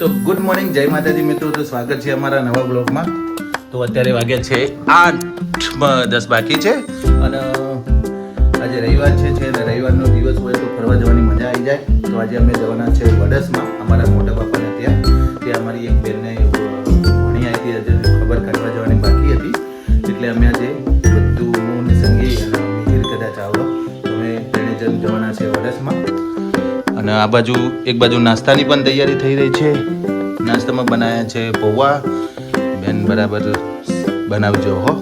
તો good morning જય માતાજી મિત્રો. તો સ્વાગત છે અમારા નવા બ્લોગમાં તો અત્યારે વાગ્યા છે આઠ દસ બાકી છે. અને આજે રવિવાર છે છે રવિવારનો દિવસ હોય તો ફરવા જવાની મજા આવી જાય. તો આજે અમે જવાના છે વડસમાં, અમારા મોટા બાપાને ત્યાં. ત્યાં અમારી એક બેનને આ બાજુ એક બાજુ નાસ્તાની પણ તૈયારી થઈ રહી છે. નાસ્તામાં બનાવ્યા છે પૌવા. બેન બરાબર બનાવજો, હો.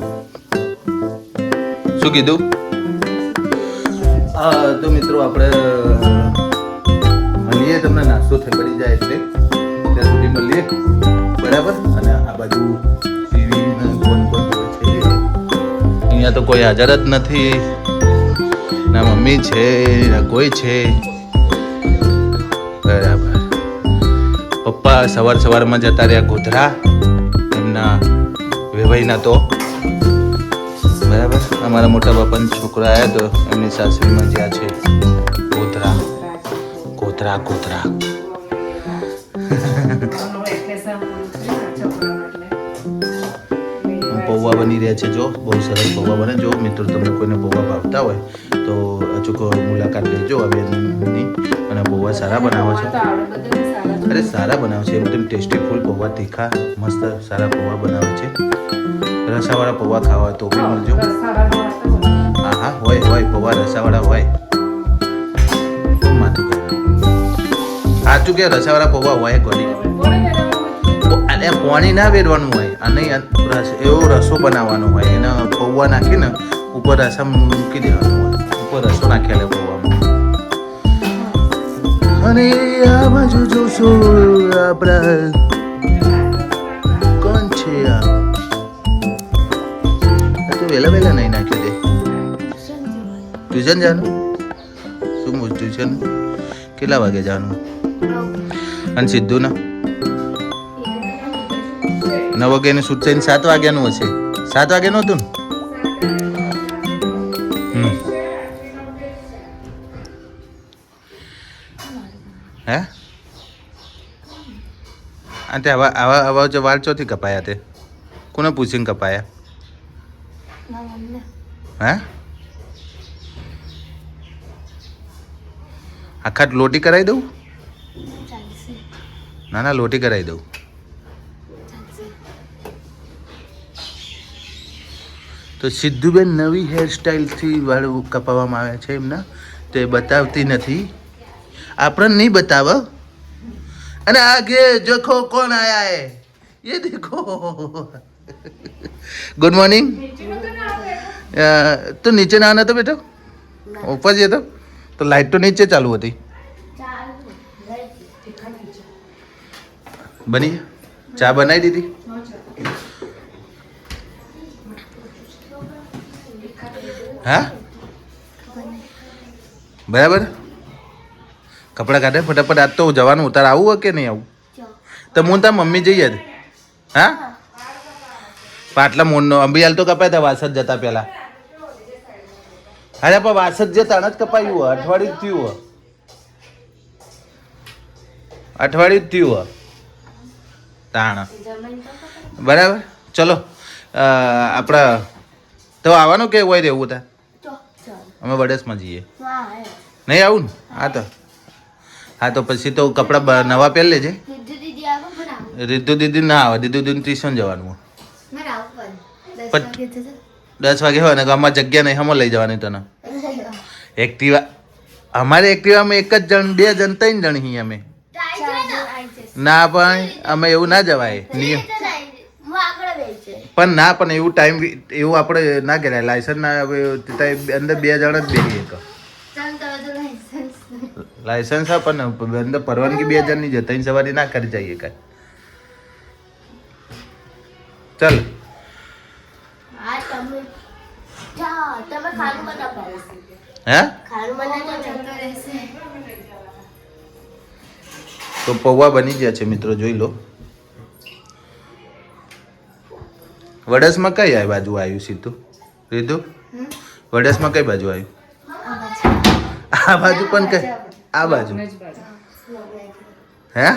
શું કીધું? તો મિત્રો આપણે, મળીએ તમને, નાસ્તો થઈ પડી જાય એટલે. ત્યાં સુધી મળીએ. બરાબર? અને આ બાજુ અહીંયા તો કોઈ હાજર જ નથી. ના મમ્મી છે, ના કોઈ છે. પપ્પા સવાર સવારમાં જતા રહ્યા ગોધરા, એમના વેવાઈના તો. બરાબર? અમારા મોટા બાપાના છોકરા આવ્યા તો એમની સાસરીમાં જ્યાં છે. ગોધરા. ગોધરા ગોધરા. પૌવા બની રહ્યા છે જો. બહુ સરસ પૌવા બને. જો મિત્રો તમને કોઈને પૌવા ભાવતા હોય તો અચૂક મુલાકાત લેજો. આ બેનની અને પૌવા સારા બનાવો છે. અરે સારા બનાવે છે. એકદમ ટેસ્ટી ફૂલ પૌવા તીખા મસ્ત સારા પૌવા બનાવે છે. રસાવાળા પૌવા ખાવા હોય તો બી મળજો. હા હા હોય હોય પૌવા રસાવાળા હોય. માથું સાચું કે રસાવાળા પૌવા હોય કોની? અને પાણી ના વેરવાનું હોય. અને એવો રસો બનાવવાનો હોય. એને પૌવા નાખીને ઉપર રસમ મૂકી દેવાનું હોય. ઉપર રસો નાખેલો પૌવામાં અને આ બાજુ જોશો આપણા કોણ છે આ? તો વહેલા વહેલા નહીં નાખ્યું દે. ટ્યુશન જવાનું શું બોલ ટ્યુશન? કેટલા વાગે જવાનું અને સિદ્ધુ ના નવ વાગ્યાનું થઈને સાત વાગ્યાનું હશે. સાત વાગ્યાનું હતું ને? હે? આ તે આવા આવા આવા વાળ ચોથી કપાયા તે. કોને પૂછીને કપાયા? હે? આખા લોટી કરાવી દઉં? ના ના, લોટી કરાવી દઉં. તો સિદ્ધુબેન નવી હેરસ્ટાઈલથી વાળ કપાવવામાં આવ્યા છે એમના. તે બતાવતી નથી. આપણને નહીં બતાવ અને આગે જખો કોણ આયા હે ये देखो गुड मॉर्निंग तो नीचे ना आना था बेटा ऊपर ये तो तो लाइट तो नीचे चालू होती बनी चा बनाई दीदी હા બરાબર કપડાં કાઢે ફટાફટ આજ તો જવાનું ઉતાર આવું હોય કે નહીં આવું? તો હું તાર મમ્મી જઈએ જ. હા? પાટલા મૂળનો અંબિયાલ તો કપાય હતા વાસદ જતા પહેલા. અરે પણ વાસદ જે તાણ જ કપાયું હોય અઠવાડિયું થયું હોય. અઠવાડિયું થયું હોય. તાણ. બરાબર? ચલો. આપણા તો આવવાનું કે હોય રહેવું તા? અમે વડસમાં જઈએ. નહીં આવું ને? હા તો. હા તો પછી તો કપડાં બ- નવા પહેરી લેજે. રીતુ દીદી ના આવે દીદુ દીદી ટ્યુશન જવાનું દસ વાગે હોય ને ગામમાં જગ્યા નહીં હમણાં લઈ જવાની તને. એક્ટિવા અમારે એક્ટિવામાં એક જ જણ બે જણ ત્રણ જણ હી અમે. ના? પણ અમે એવું ના જવાય. નિયમ પણ ના પણ એવું ટાઈમ એવું આપણે ના કહેવાય લાયસન્સ ના હવે ત્યાં અંદર બે જણ જ બેસીએ તો લાયસન્સ હા પણ અંદર પરવાનગી બે હજારની છે ત્રણ સવારી ના કરી જઈએ કાંઈ. ચાલ. તો પૌવા બની ગયા છે મિત્રો જોઈ લો. વડસમાં કઈ આ બાજુ આવ્યું સીધું? રીધું વડસમાં કઈ બાજુ આવ્યું? આ બાજુ પણ કઈ? આ બાજુ. હે?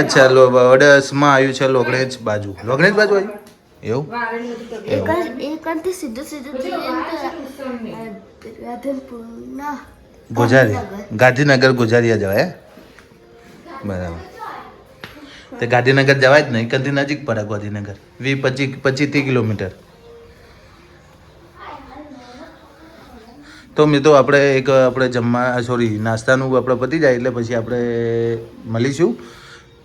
અચ્છા લો વડસમાં આવ્યું છે લોગણેજ બાજુ. લોકણેજ બાજુ આવ્યું? એવું? એક જ એક જ સીધું સીધું જઈએ ને તો રાધનપુરના ગોજારી ગાંધીનગર. ગુજારીયા જવાય હે? બરાબર. તે ગાંધીનગર જવાય જ નહીં કંથી નજીક પડે ગાંધીનગર વી પચીસ પચીસ ત્રીસ કિલોમીટર. તો મિત્રો, આપણે એક, આપણે જમવા સોરી નાસ્તાનું આપણે પતી જાય એટલે પછી આપણે મળીશું.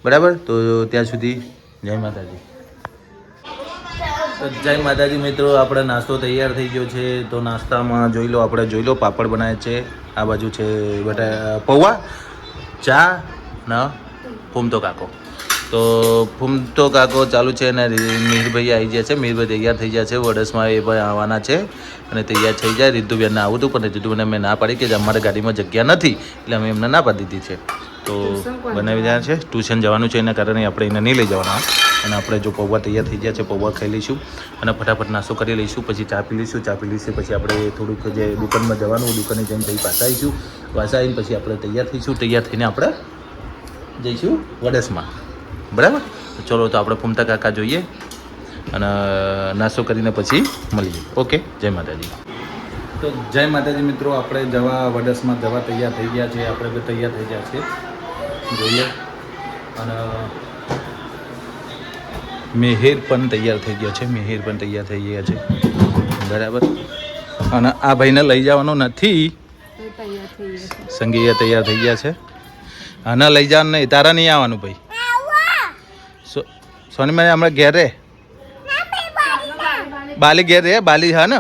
બરાબર? તો ત્યાં સુધી જય માતાજી. જય માતાજી મિત્રો, આપણે નાસ્તો તૈયાર થઈ ગયો છે. તો નાસ્તામાં જોઈ લો, આપણે જોઈ લો, પાપડ બનાવે છે. આ બાજુ છે બટા, પૌવા, ચા, ન ફૂમતો કાકો. તો ફૂમતો કાકો ચાલુ છે અને મીરભાઈ આવી ગયા છે. મીરભાઈ તૈયાર થઈ ગયા છે. વડસમાં એ ભાઈ આવવાના છે અને તૈયાર થઈ જાય. રીતુબેનને આવું હતું પણ રીતુબેનને મેં ના પાડી કે અમારે ગાડીમાં જગ્યા નથી એટલે અમે એમને ના પાડી દીધી છે. તો બનાવી રહ્યા છે. ટ્યુશન જવાનું છે એના કારણે આપણે એને નહીં લઈ જવાના. અને આપણે જો પૌવા તૈયાર થઈ ગયા છે પૌવા ખાઈ લઈશું અને ફટાફટ નાસ્તો કરી લઈશું પછી ચા પી લઈશું. ચા પી લઈશું પછી આપણે થોડુંક જે દુકાનમાં જવાનું દુકાને જઈને પછી પાછા આવીશું. પાછા આવીને પછી આપણે તૈયાર થઈશું. તૈયાર થઈને આપણે જઈશું વડસમાં. બરાબર? ચલો તો આપણે ફૂમતા કાકા જોઈએ અને નાસ્તો કરીને પછી મળીએ. ઓકે? જય માતાજી. તો જય માતાજી મિત્રો આપણે જવા વડસમાં જવા તૈયાર થઈ ગયા છે આપણે બધા તૈયાર થઈ ગયા છે જોઈએ. અને મેહેર પણ તૈયાર થઈ ગયો છે. મેહેર પણ તૈયાર થઈ ગયા છે. બરાબર? અને આ ભાઈને લઈ જવાનો નથી. સંગીયા તૈયાર થઈ ગયા છે. આના લઈ જવાનું નહીં. તારા નહીં આવવાનું ભાઈ. સો- સોની મેં હમણાં ઘેર રે. બાલી ઘેર રે, બાલી, હા ને?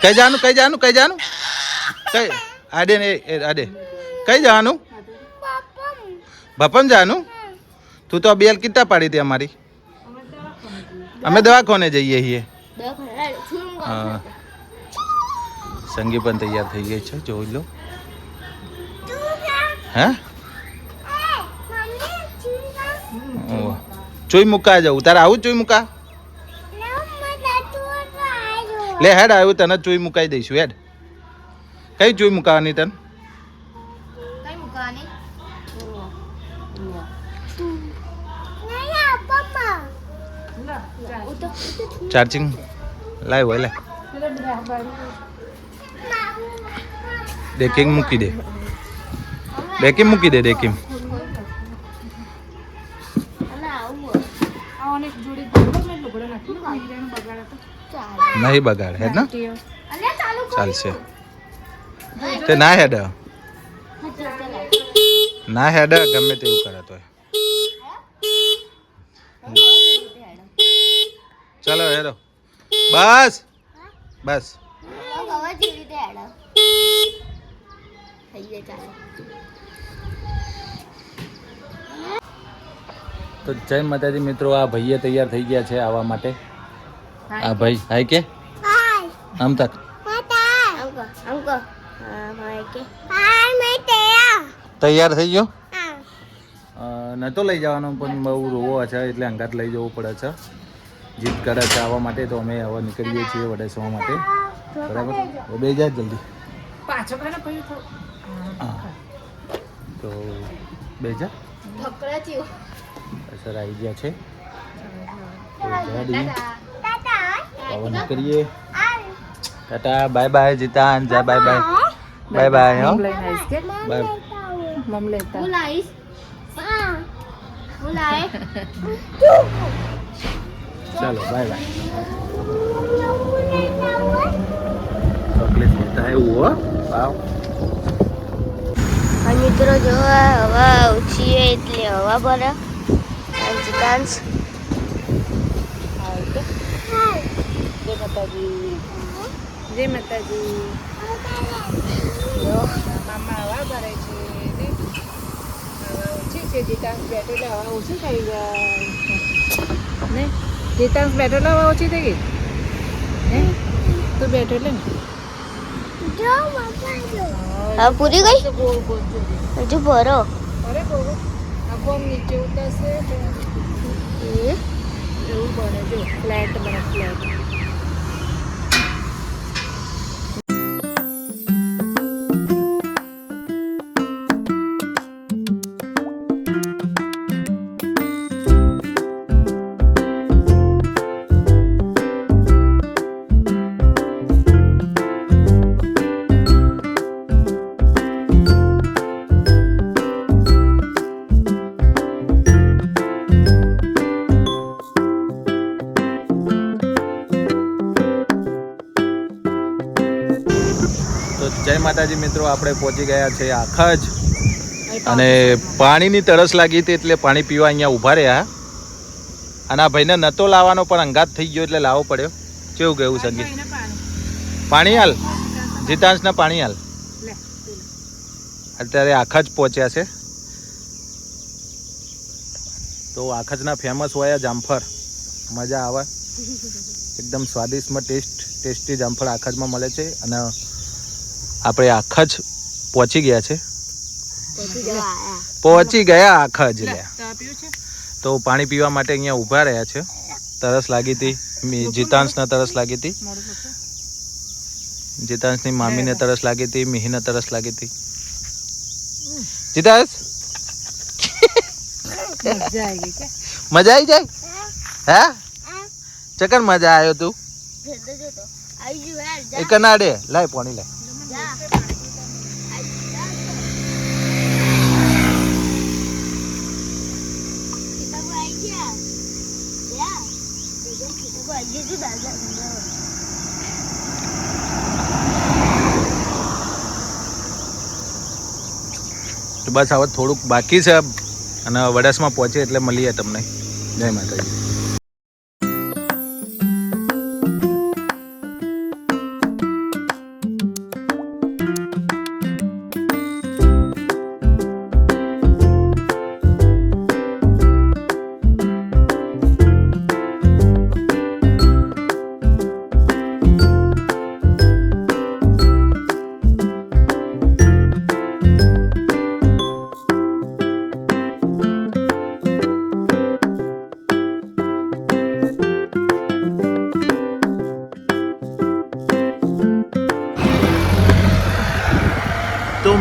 કઈ જવાનું કઈ જવાનું કઈ જવાનું કઈ? આડે ને આડે. કઈ જવાનું? ભપમ જવાનું તું તો બેલ કિત્તા પાડી હતી અમારી. અમે દવાખાને જઈએ છીએ. હા. સંગી પણ તૈયાર થઈ ગઈ છે, જોઈ લો. હે? ઓહ. ચોઈ મુકા જવું તારે આવું ચોઈ મુકા લે હેડ આવ્યું તને ચોઈ મુકાઈ દઈશું હેડ કઈ ચોઈ મુકાવાની તને કઈ મૂકવાની ચાર્જિંગ લાવ હોય લે ડેકિંગ મૂકી દે ડેકિંગ મૂકી દે ડેકિંગ નહીં બગાડ હેડ ને? અને ચાલુ કર. ચાલશે. તે ના હેડ. ના હેડ ગમે તેવું કરે તો ચાલો હેડો. બસ. બસ. તો જય માતાજી મિત્રો આ ભાઈએ તૈયાર થઈ ગયા છે આવવા માટે. આ ભાઈ હાય કે? આમ તક. હા હા તૈયાર. થઈ ગયો? ન તો લઈ જવાનો પણ બહુ રોવો છે એટલે અંગાત લઈ જવું પડે છે. જીત કરે છે આવવા માટે તો અમે હવે નીકળીએ છીએ વડેસવા માટે. બરાબર? બે જાય જલ્દી. હા. તો બે જા. સર આવી ગયા છે. પવન કરીએ ટાટા બાય બાય જીતાન જા બાય બાય બાય બાય. હો બાય મમ લેતા બોલાઈશ હા બોલાય ચાલો બાય બાય ચોકલેટ લેતા મિત્રો જો હવા ઓછી એટલે હવા ભરા ડાન્સ માતાજી. જય માતાજી. મામા હવા ભરે છે હવા ઓછી છે જીતાંશ બેઠો એટલે હવા ઓછી થઈ જાય. ને? જીતાંશ બેઠો એટલે હવા ઓછી થઈ ગઈ? હે તું બેઠો એટલે ને પૂરી ગઈ? હજુ ભરો. અરે ગોળ આખો નીચે ઉતરશે એવું બને જો ફ્લેટ બને ફ્લેટ. માતાજી મિત્રો આપણે પહોંચી ગયા છે આખા જ. અને પાણીની તરસ લાગી હતી એટલે પાણી પીવા અહીંયા ઊભા રહ્યા. અને આ ભાઈને નતો લાવવાનો પણ અંગાત થઈ ગયો એટલે લાવવો પડ્યો. કેવું કેવું સંગીત? પાણી. હાલ. જીતાંશના પાણી હાલ. અત્યારે આખા જ પહોંચ્યા છે. તો આખજના ફેમસ હોય જામફળ. મજા આવે. એકદમ સ્વાદિષ્ટમાં ટેસ્ટ ટેસ્ટી જામફળ આખજમાં મળે છે. અને આપણે આખા જ પહોંચી ગયા છે. પહોંચી ગયા. આખા જ તો પાણી પીવા માટે અહીંયા ઊભા રહ્યા છે. તરસ લાગી હતી. જીતાંશને તરસ લાગી હતી. જીતાંશની મામીને તરસ લાગી હતી મિહીને તરસ લાગી હતી. જીતાંશ? મજા આવી ગઈ કે? મજા આવી જાય? હે? ચકન મજા આવ્યો તું? જતો. કનાડે. લાય પાણી લાય. બસ હવે થોડુંક બાકી છે અને વડસમાં પહોંચે એટલે મળીએ તમને. જય માતાજી.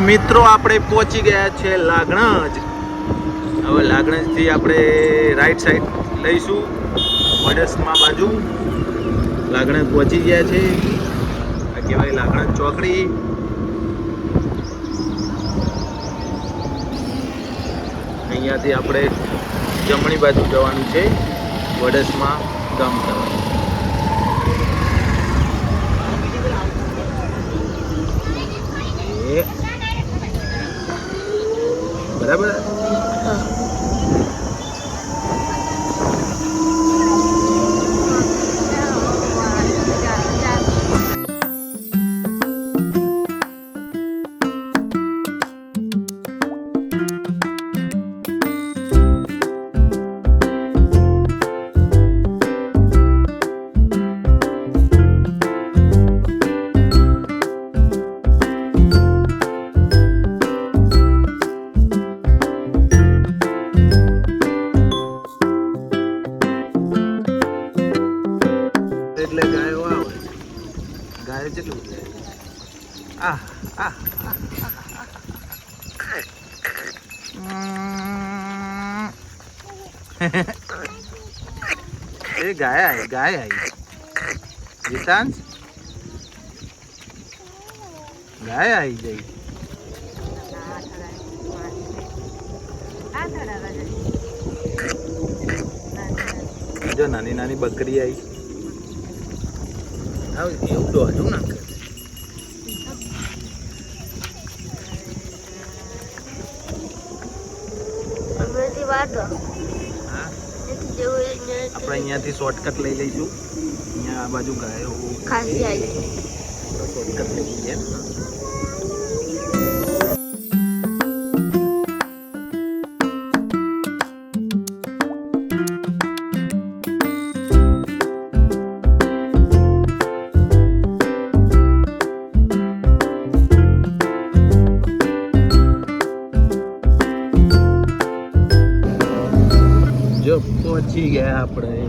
મિત્રો, આપણે પહોંચી ગયા છે લાગણજ. હવે લાગણજથી આપણે રાઈટ સાઈડ લઈશું, વડસમાં બાજુ. લાગણજ પહોંચી ગયા છે. આ કહેવાય લાગણજ ચોકડી. અહીંયાથી આપણે જમણી બાજુ જવાનું છે, વડસમાં ગામ તરફ એ બરાબર ગાય આવી. ગીતાંશ ગાય આવી ગઈ. જો નાની નાની બકરી આવી. એવું દોડું ના કરે. હમણાંથી વાતો હા નથી જેવું એને આપણે અહીંયાથી શોર્ટકટ લઈ લઈશું. અહીંયા આ બાજુ ગાયો ખાસી આવી શોર્ટકટ લઈ લઈએ. આપણે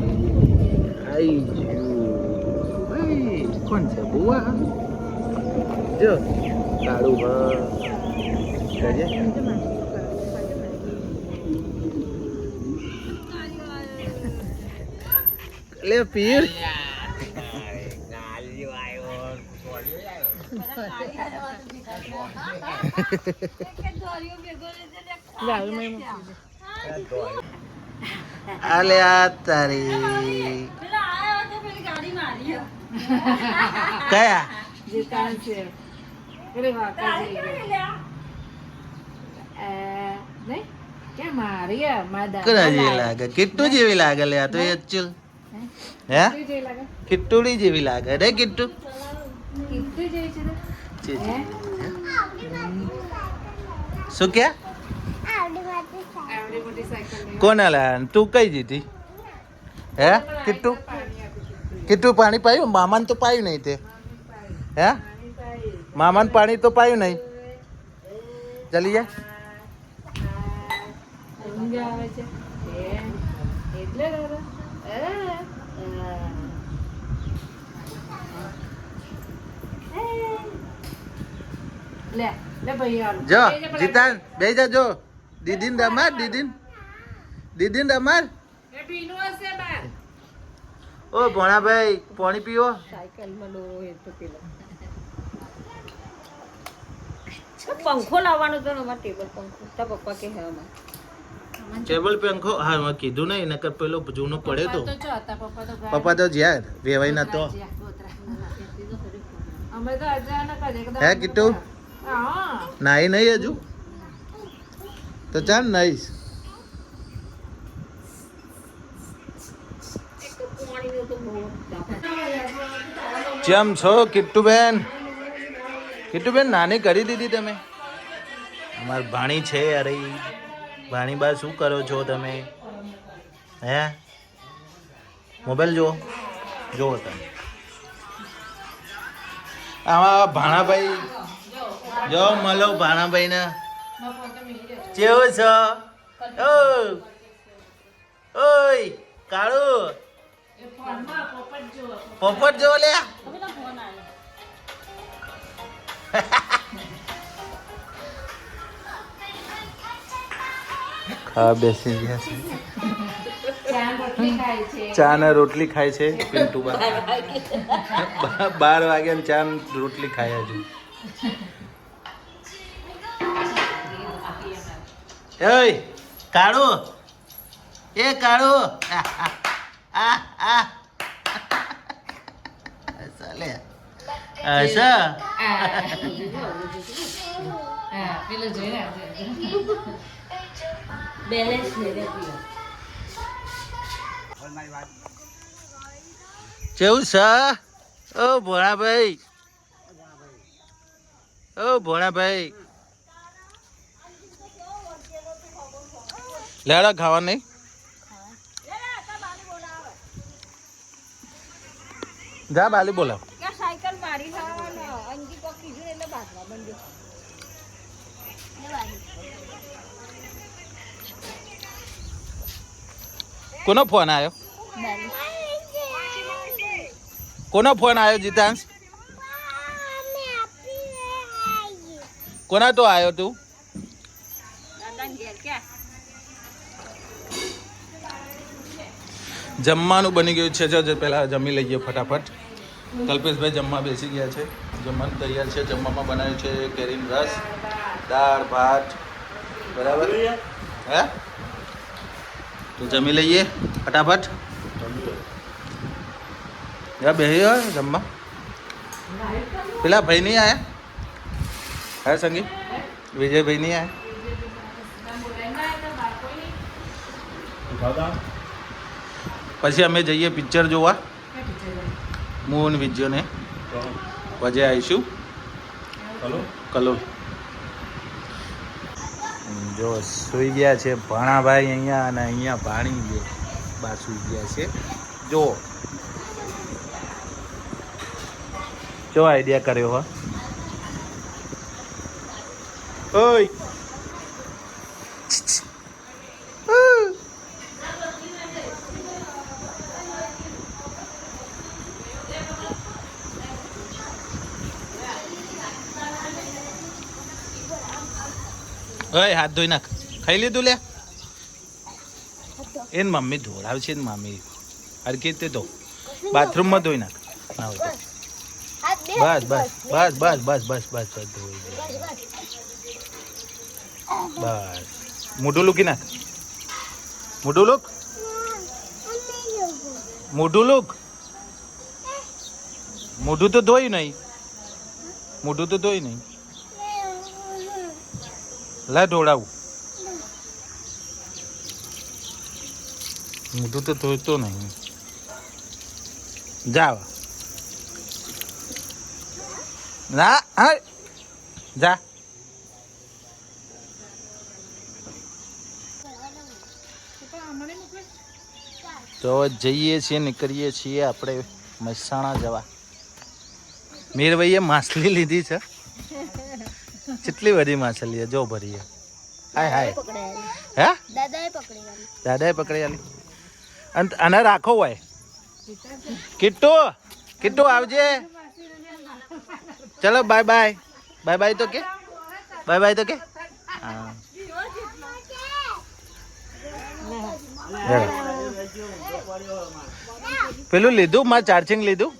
આઈ ગયું ભાઈ કોણ છે બુવા જો કાળું ભ લે પીર આલે આ તારી. કયા? દુકાન છે અરે જેવી લાગે લે આ તો અચ્યુલ હે? કિટ્ટુડી જેવી લાગે રે કિટ્ટુ. કિટ્ટુ જેવી છે શું ક્યાં કોને લાયા તું કઈ જીતી? હે? કેટલું કેટલું પાણી પાયું? મામાને તો પાયું નહીં તે. હે? મામાને પાણી તો પાયું નહીં. ચાલી જાય જો બે જાજો. Didin damar, Didin. Didin damar. ઓ ભોણાભાઈ પાણી પીવો. સાયકલમાં દોરો એ તો પેલો. પંખો લાવવાનો તો અમાર ટેબલ પંખો. તા પપ્પા કે હે અમાર. ટેબલ પંખો? હા મેં કીધું નહીં કે પેલો જૂનો પડે તો. પપ્પા તો જ્યાં વેવાઈ ના તો હે કીટુ નાઈ નહીં હજુ? તો ચાલ નાઈશ કેમ છો, કિટ્ટુબેન? કિટ્ટુબેન, નાની કરી દીધી તમે. અમાર ભાણી છે અરે. ભાણી બા, શું કરો છો તમે? હે? મોબાઈલ જુઓ. જુઓ તમે. આમાં ભાણાભાઈ જો મળો ભાણાભાઈ કેવું છો? ઓ ઓય, કાળુ. પોપટ જો લે. ખા બેસી ગયા છે. ચા ને રોટલી ખાય છે, પિન્ટુ બાર વાગ્યા ચા રોટલી ખાય હજુ એય કાળુ એ કાળુ આ આ ચાલે અચ્છા પેલું જોઈ ને બેલેન્સ કેવું છે ઓ ભોળાભાઈ ઓ ભોળાભાઈ લેડા, ખાવા નહીં? જા, બાલી બોલાવ. કોનો ફોન આવ્યો કોનો ફોન આવ્યો જીતાંશ? કોના તો આવ્યો તું? જમવાનું બની ગયું છે. જો પહેલાં જમી લઈએ ફટાફટ. કલ્પેશભાઈ જમવા બેસી ગયા છે. જમવાનું તૈયાર છે. જમવામાં બનાવ્યું છે કેરીન રસ દાળ ભાત. બરાબર? હે? તો જમી લઈએ ફટાફટ. યા બે હોય જમવા. પેલા ભાઈ નહીં આયા? હે સંગી? વિજયભાઈ નહીં આયા? પછી અમે જઈએ પિક્ચર જોવા. મોહન વિજ્યોને વજે આવીશું. કલો જો સુઈ ગયા છે ભાણાભાઈ અહીંયા અને અહીંયા ભાણી જે બા સુઈ ગયા છે. જો. જો આઈડિયા કર્યો હો. ઓય. ઓય, હાથ ધોઈ નાખ. ખાઈ લીધું લે? એને મમ્મી ધોળાવશે ને મમ્મી. હરકી રીતે ધો. બાથરૂમમાં ધોઈ નાખ. ના બસ બસ બસ બસ બસ બસ બસ બસ, ધોઈ. બસ. મોઢું લૂકી નાખ. મોઢું લૂક. મોઢું લૂક. મોઢું તો ધોયું નહીં. મોઢું તો ધોયું નહીં. લા ઢોળાવું મોઢું તો ધોતો નહીં જા હવે. ના હા જા તો જઈએ છીએ નીકળીએ છીએ આપણે મહેસાણા જવા. મીરભાઈએ માછલી લીધી છે. કેટલી બધી માછલી છે જો ભરીએ. હાય હાય. હે? દાદાએ પકડેલી. દાદાએ પકડી આલી અને આને રાખો હોય. કિટ્ટુ કિટ્ટુ આવજે. ચલો બાય બાય બાય બાય તો કે? બાય બાય તો કે? હા. પેલું લીધું? મારે ચાર્જિંગ લીધું?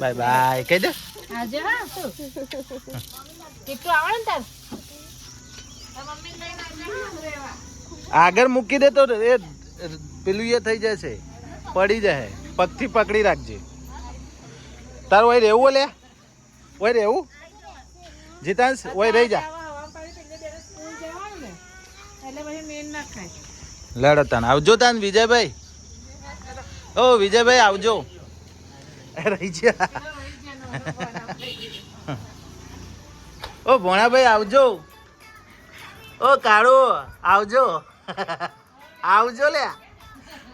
બાય બાય કહી દે. આજે હા? શું કેટલું આવડે ને તાર? આગળ મૂકી દે તો એ પેલું એ થઈ જશે. પડી જાય પગથી પકડી રાખજે. તારું ઓય રહેવું લે ઓય રહેવું? જીતાંશ ઓય રહી જા. હવા પાડી એટલે બેને સ્કૂલ જવાનું ને એટલે પછી મેન ના ખાય લડો તાન આવજો તાન વિજયભાઈ ઓ વિજયભાઈ આવજો રહી જા ઓ ભોણાભાઈ, આવજો. ઓ કાળુ, આવજો. આવજો લે.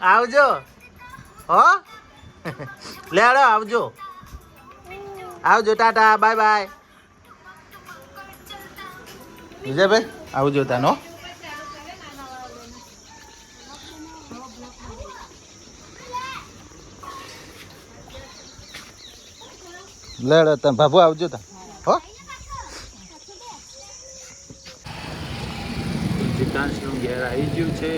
આવજો. હો? લેડો આવજો. આવજો, ટાટા, બાય બાય. વિજયભાઈ, આવજો તાનો લેડો તમે બાબુ આવજો તા હો જીતાંશનું ઘેર આવી ગયું છે.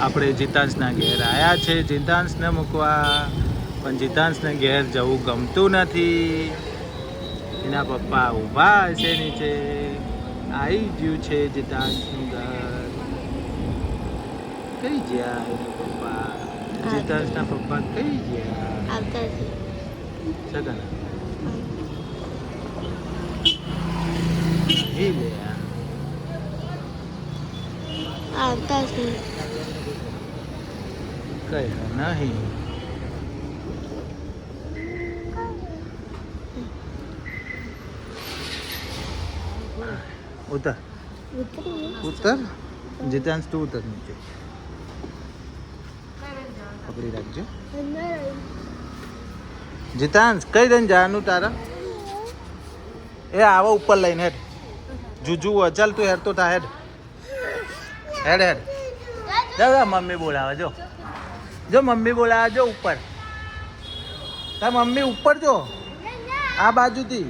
આપણે જીતાંશના ઘેર આવ્યા છે. જીતાંશને મૂકવા. પણ જીતાંશને ઘેર જવું ગમતું નથી. એના પપ્પા ઊભા હશે નીચે. આવી ગયું છે જીતાંશનું ઘર. કઈ ગયા એના પપ્પા? જીતાંશના પપ્પા કઈ ગયા? સગન? એ લે આવતા છે કઈ નહીં. ઉતર. ઉતરી? જીતાંશ, તું ઉતર નીચે. પકડી રાખજો. જીતાંશ, કઈ દઈને જવાનું તારા? એ આવો ઉપર લઈને હેઠ જુજુ ચાલ તું હેર તો થા હેડ હેડ. જા મમ્મી બોલાવે, જો. જો, મમ્મી બોલાવે, જો, ઉપર. તાર મમ્મી, ઉપર જો. આ બાજુથી.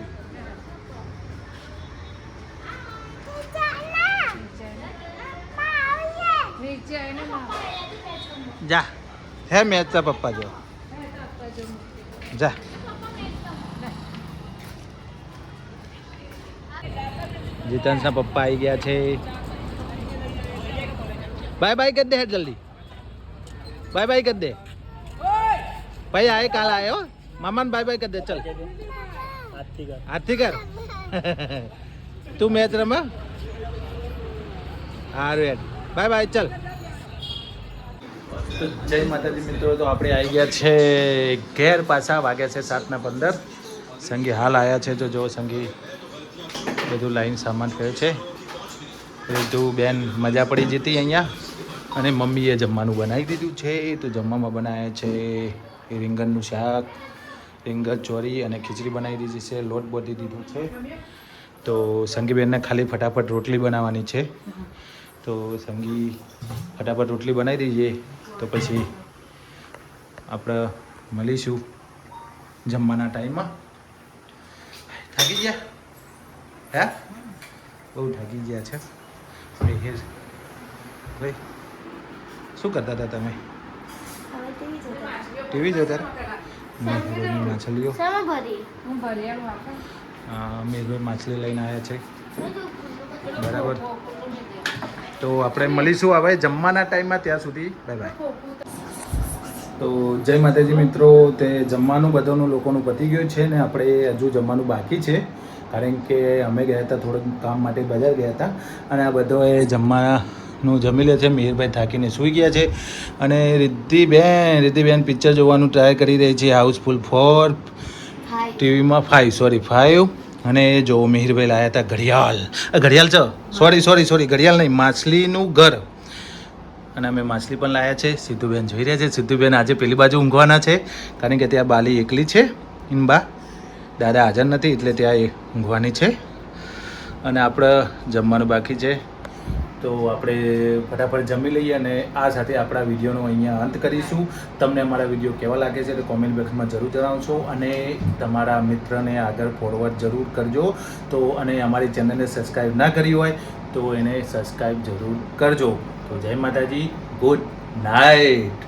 જા. હે મેચતા પપ્પા જો. જા. જીતંશના પપ્પા આવી ગયા છે. બાય बाय કરી દે હેડ જલ્દી બાય બાય કરી દે ભાઈ आए કાલ આય હો મામાને બાય બાય કરી દે ચલ હાથથી કર તું મેચ રમે હારું હેડ બાય બાય ચલ જય માતાજી મિત્રો તો આપણે આવી ગયા છે ઘેર પાછા વાગ્યા છે સાતના પંદર. સંગી હાલ આવ્યા છે, જો જો સંગી, બધું લાઈન સામાન કર્યો છે. રીતુ બેન મજા પડી જતી અહીંયા. અને મમ્મીએ જમવાનું બનાવી દીધું છે. તો જમવામાં બનાવ્યા છે એ રીંગણનું શાક, રીંગણ ચોરી અને ખીચડી બનાવી દીધી છે. લોટ બોધી દીધું છે. તો સંગીબેનને ખાલી ફટાફટ રોટલી બનાવવાની છે. તો સંગી ફટાફટ રોટલી બનાવી દઈએ. તો પછી આપણે મળીશું જમવાના ટાઈમમાં. થાકી ગયા? હે? બહુ થાકી ગયા છે. ભાઈ. શું કરતા હતા તમે હવે કેવી જતા ટીવી જોતા મેઘભાઈ માછલીઓ મેઘભાઈ માછલી લઈને આવ્યા છે બરાબર તો આપણે મળીશું હવે જમવાના ટાઈમમાં ત્યાં સુધી બાય બાય તો જય માતાજી મિત્રો તે જમવાનું બધાનું લોકોનું પતી ગયું છે ને આપણે હજુ જમવાનું બાકી છે કારણ કે અમે ગયા હતા થોડુંક કામ માટે બજાર ગયા હતા અને આ બધાએ જમવાનું જમી લે છે મિહિરભાઈ થાકીને સૂઈ ગયા છે. અને રિદ્ધિબેન રિદ્ધિબેન પિક્ચર જોવાનું ટ્રાય કરી રહી છે હાઉસફુલ ફોર ટીવીમાં ફાઇવ સોરી ફાઇવ અને જો મિહિરભાઈ લાયા હતા ઘડિયાળ. ઘડિયાળ છે? સોરી સોરી સોરી ઘડિયાળ નહીં માછલીનું ઘર. અને અમે માછલી પણ લાયા છે સિદ્ધુબેન જોઈ રહ્યા છે. સિદ્ધુબેન આજે પેલી બાજુ ઊંઘવાના છે કારણ કે ત્યાં બાલી એકલી છે ઇનબા દાદા હાજર નથી એટલે ત્યાં એ ઊંઘવાની છે. અને આપણે જમવાનું બાકી છે તો આપણે ફટાફટ જમી લઈએ અને આ સાથે આપણા વિડીયોનો અહીંયા અંત કરીશું. તમને અમારા વીડિયો કેવા લાગે છે તો કોમેન્ટ બોક્સમાં જરૂર જણાવશો અને તમારા મિત્રને આગળ ફોરવર્ડ જરૂર કરજો. તો અને અમારી ચેનલને સબસ્ક્રાઈબ ના કરી હોય તો એને સબસ્ક્રાઈબ જરૂર કરજો. તો જય માતાજી. Good night